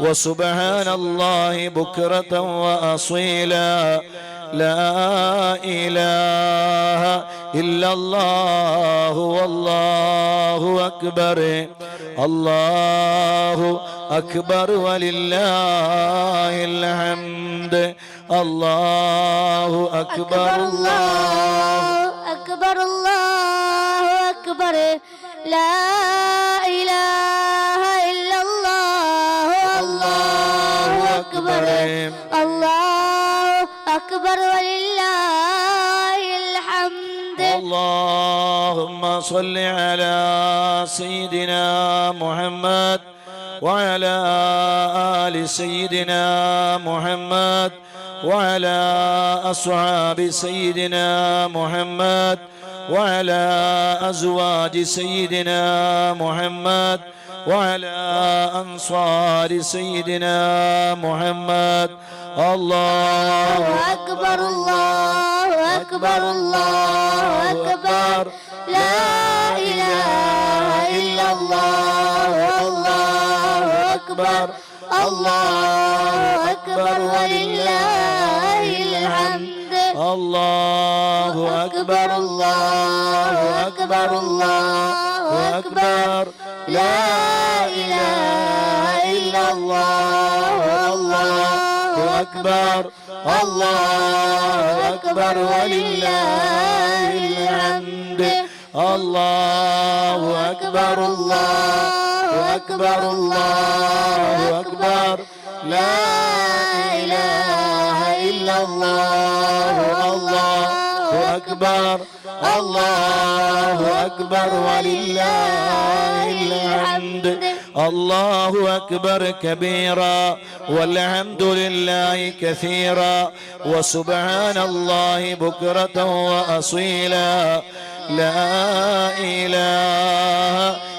وسبحان الله بكرة وأصيلا. لا إله إلا الله والله أكبر. الله أكبر ولله الحمد. الله أكبر. الله أكبر الله أكبر. لا أكبر. الله أكبر ولله الحمد. اللهم صل على سيدنا محمد وعلى آل سيدنا محمد وعلى أصحاب سيدنا محمد وعلى أزواج سيدنا محمد وعلى أنصار سيدنا محمد. الله الله أكبر الله أكبر الله أكبر. لا إله إلا الله الله أكبر. الله أكبر ولله الحمد. الله أكبر. الله أكبر الله أكبر. لا إله إلا الله الله أكبر الله أكبر ولله الحمد الله أكبر الله أكبر الله أكبر لا إله إلا الله الله أكبر. الله أكبر ولله الحمد. الله أكبر كبيرا. والحمد لله كثيرا. وسبحان الله بكرة وأصيلا. لا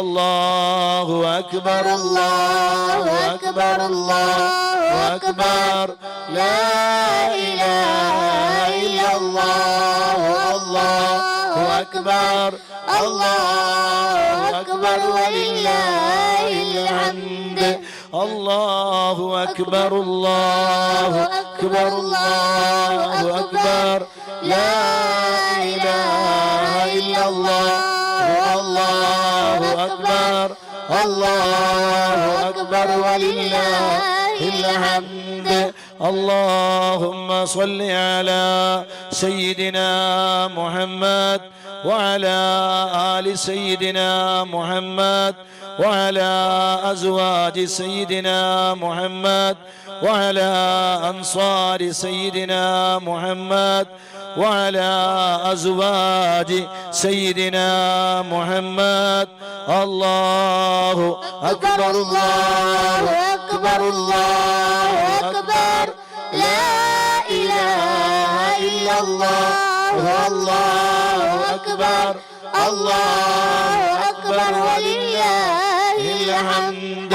الله أكبر الله أكبر الله أكبر لا إله إلا الله الله أكبر الله أكبر ولله الحمد الله أكبر الله أكبر الله أكبر لا ولله الحمد اللهم صل على سيدنا محمد وعلى آل سيدنا محمد وعلى أزواج سيدنا محمد وعلى أنصار سيدنا محمد وعلى أزواج سيدنا محمد. الله أكبر الله أكبر الله أكبر. لا إله إلا الله الله أكبر. الله أكبر ولله الحمد.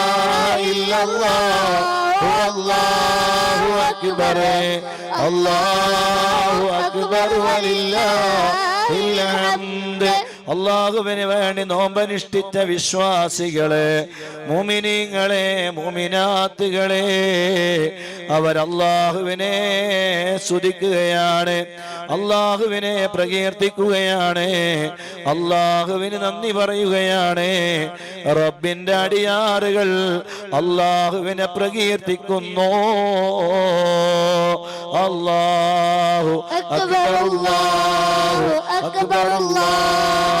إلا الله والله أكبر الله أكبر ولله ഹംദ് അള്ളാഹുവിന് വേണ്ടി നോമ്പനുഷ്ഠിച്ച വിശ്വാസികളെ മുമിനിങ്ങളെ മുമിനാത്തുകളെ അവരല്ലാഹുവിനെ സ്തുതിക്കുകയാണ് അള്ളാഹുവിനെ പ്രകീർത്തിക്കുകയാണ് അള്ളാഹുവിന് നന്ദി പറയുകയാണ്. റബ്ബിന്റെ അടിയാറുകൾ അള്ളാഹുവിനെ പ്രകീർത്തിക്കുന്നു. അള്ളാഹു അക്ബർ അള്ളാഹു അക്ബർ അള്ളാഹു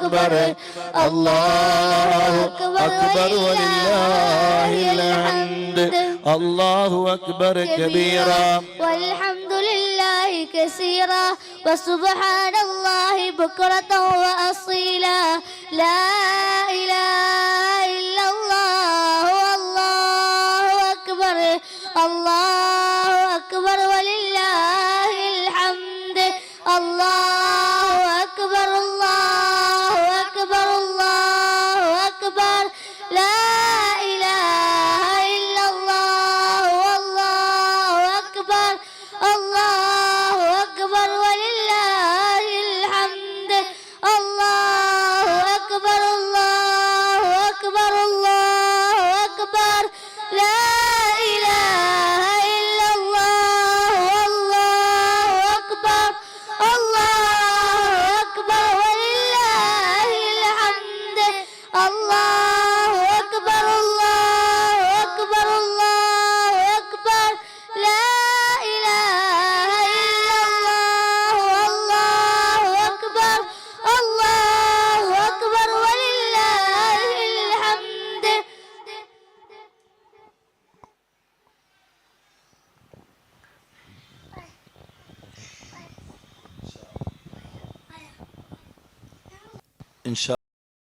أكبر. الله أكبر ولله الحمد. الله أكبر كبيرا. والحمد لله كثيرا. وسبحان الله بكرة وأصيلا. لا إله إلا الله. والله أكبر. الله أكبر ولله inşallah.